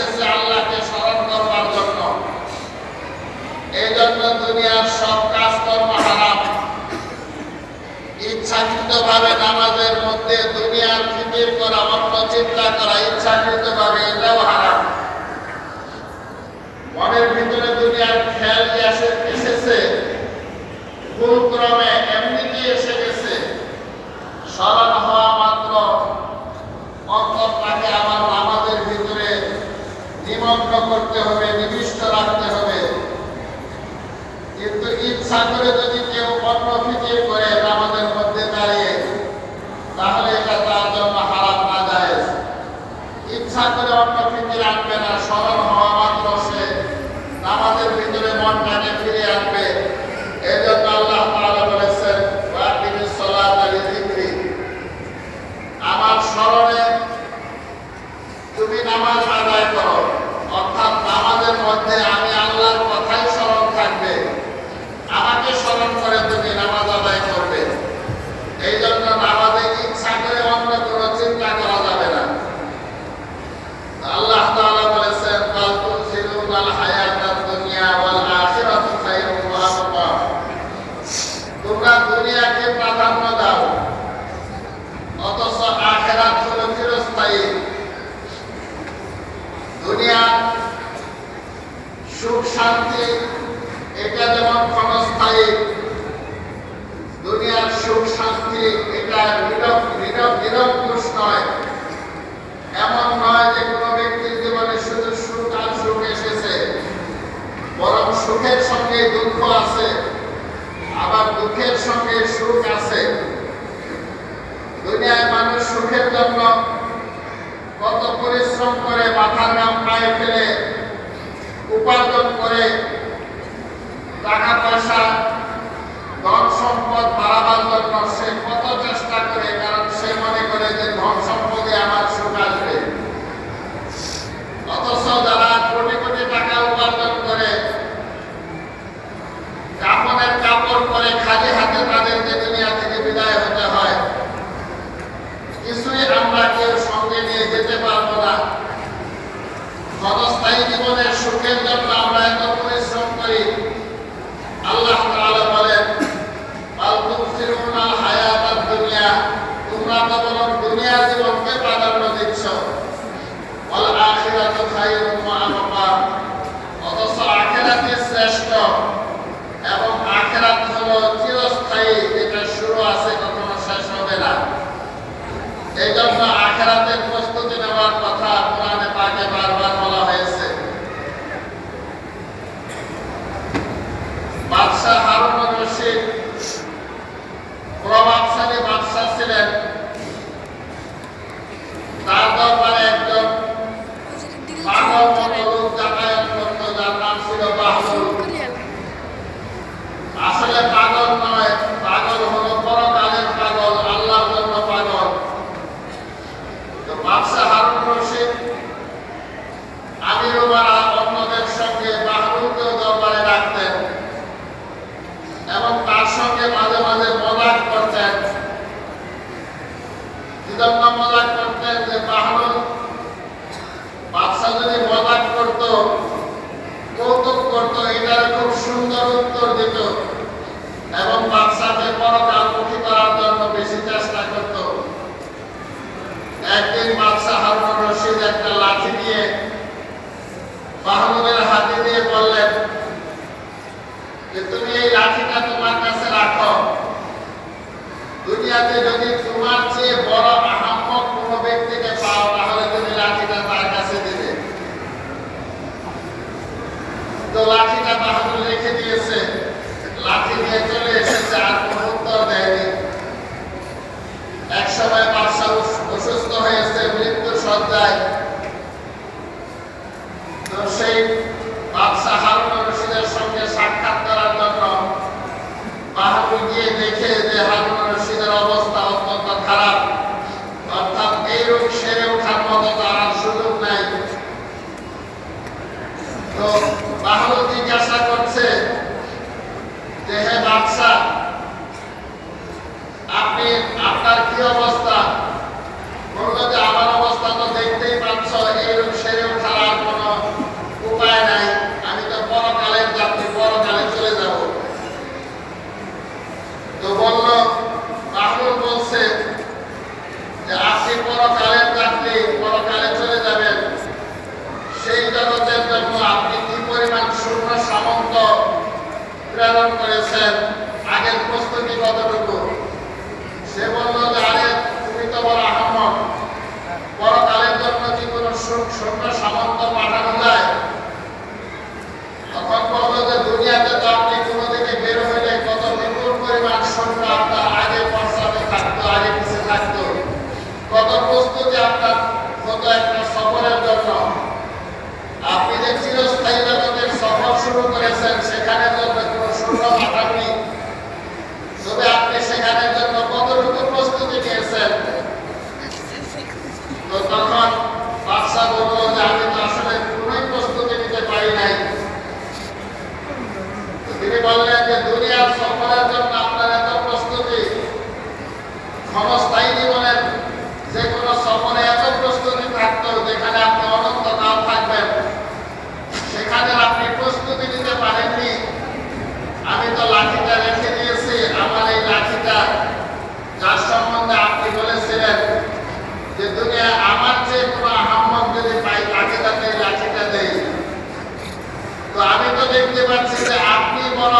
এসেছে আল্লাহকে স্মরণ করবার জন্য। এই জন্য দুনিয়ার সব কাজকর্ম হারাম। ইচ্ছাকৃত ভাবে নামাজের মধ্যে দুনিয়ার ফিকির করা অন্য চিন্তা করা ইচ্ছাকৃত ভাবে এটাও হারাম। মনের ভিতরে দুনিয়ার খেয়াল এসেছে। ভুল ক্রমে করতে হবে নিবিষ্ট রাখতে হবে কিন্তু ইচ্ছা করে যদি কেউ অন্য ফিকির করে নামাজের মধ্যে দাঁড়িয়ে তাহলে এটা তার জন্য হারাম না যায় ইচ্ছা করে অন্য ফিকির আনবে না স্মরণ হওয়া মাত্র সে নামাজের ভিতরে মনটাকে ফিরে আনবে এই জন্য আল্লাহ তাআলা বলেছেন ওয়াকিমিস সালাতা লিযিকরি আমার স্মরণে তুমি নামাজ আদায় করো অর্থাৎ নামাজের মধ্যে আমি আল্লাহর কথাই স্মরণ থাকবে আমাকে স্মরণ করে তুমি নামাজ আদায় করবে এই জন্য নামাজে ইচ্ছা করে অন্য কোনো চিন্তা করা যাবে না আল্লাহ তাআলা বলেছেন কাল তুসিরুনাল হায়াতাদ দুনিয়া ওয়াল আখিরাতু খায়রুম ওয়া আবকা তোমরা দুনিয়াকে প্রাধান্য দাও অথচ আখেরাত হলো চিরস্থায়ী দুনিয়া সুখ শান্তি এটা যেমন ক্ষণস্থায়ী, দুনিয়ার সুখ শান্তি, এটা নিরব নিরব, নিরঙ্কুশ নয়। এমন নয় যে কোনো ব্যক্তির জীবনে শুধু সুখ আর সুখ এসেছে, বরং সুখের সঙ্গে দুঃখ আছে, আবার দুঃখের সঙ্গে সুখ আছে। দুনিয়ায় মানুষ সুখের জন্য কত পরিশ্রম করে মাথার গাম পায়ে ফেলে উপার্জন করে টাকা পয়সা, ধন সম্পদ বাড়াবার জন্য সে কত চেষ্টা করে, কারণ সে মনে করে যে ধন সম্পদে আমার সুখ সুখের জন্য আমরা এত পরিশ্রম করি। আল্লাহ তাআলা বলেন আল তুসিরুনাল হায়াতাদ দুনিয়া, তোমরা তো বরং দুনিয়ার জীবনকে প্রাধান্য দিচ্ছ। ওয়াল আখিরাতু খায়রুম ওয়া আবকা অথচ এবং আখিরাত হলো চিরস্থায়ী যেটা শুরু আছে কখনো শেষ হবে না এই জন্য আখেরাতের প্রস্তুতি নেওয়ার কথা কোরআনে পাকে বারবার বলা হয়েছে বাদশাহ হারুন রশিদ প্রভাবশালী বাদশাহ ছিলেন তার দরবারে একজন পাগল মতো লোক যাতায়াত করতো যার নাম ছিল বাহরুল আসলে পাগল নয় পাগল হলো পরকালের পাগল আল্লাহর জন্য পাগল তো বাদশাহ হারুন রশিদ আমির উমারা অন্যদের সঙ্গে বাহরুলকেও দরবারে রাখতেন এবং তার সঙ্গে মাঝে মাঝে মজাক করতেন কিজন্য মজাক করতেন যে বাহরুল বাদশাহ যদি মজাক করত কৌতুক করত এটার খুব সুন্দর উত্তর দিত এবং বাদশাকে পরকালমুখী করার জন্য বেশি চেষ্টা করত একদিন বাদশাহ হারুন রশিদ একটা লাঠি দিয়ে বাহরুলের হাতে দিয়ে বললেন, যে তুমি এই লাঠিটা তোমার কাছে রাখো। দুনিয়াতে যদি তোমার চেয়ে বড় আহাম্মক কোনো ব্যক্তিকে পাও, তাহলে তুমি লাঠিটা তার কাছে তো লাঠিটা বাহাদুর রেখে দিয়েছে। লাঠি নিয়ে চলে এসেছে, আর কোনো উত্তর দেয়নি। এক সময় বাদশাহ অসুস্থ হয়েছে মৃত্যু সজ্জায় এই রোগ সেরে ওঠার মতো তার সুযোগ নাই। তো বাহাদুর জিজ্ঞাসা করছে যে আপনি আপনার কি অবস্থা বলল যে আমার অবস্থা তো দেখতেই পাচ্ছ এইরূপ সেরে ওঠার আর কোনো উপায় নাই আমি তো পরকালের যাত্রী পরকালে চলে যাব তো বলল রাহুল বলছে প্রেরণ করেছেন আগের প্রস্তুতি কতটুকু? সে বলল যে, আরে, তুমি তো বড় আহম্মক। পরকালের জন্য কি কোনো সু- সৈন্য সামন্ত পাঠানো যায়? তখন বলল যে, দুনিয়াতে তো আপনি কোনো দিকে বের হইলে কত বিপুল পরিমাণ আপনার আগে পশ্চাতে থাকতো আগে পিছিয়ে থাকতো। কত প্রস্তুতি আপনার হতো একটা সফরের জন্য। আপনি যে চিরস্থায়ী জগতের সফর শুরু করেছেন, সেখানে জন্য পাঠাননি তবে আপনি সেখানের জন্য কতটুকু প্রস্তুতি নিয়েছেন তো তখন বাদশাহ বলল যে আমি তো আসলে কোনোই প্রস্তুতি নিতে পারি নাই তো তিনি বললেন যে দুনিয়ার সফরের জন্য আপনার এত প্রস্তুতি ক্ষণস্থায়ী জীবনের যে কোনো সফরে এত প্রস্তুতি থাকতো যেখানে আপনি অনন্তকাল থাকবেন সেখানে আপনি প্রস্তুতি নিতে পারেননি আমি তো লাঠিটা রেখে দিয়েছি আমার এই লাঠিটা যার সম্বন্ধে আপনি বলেছিলেন যে দুনিয়া আমার যে কোনো আহম্মক যদি পাই তাকে তাকে এই যে আপনি বড়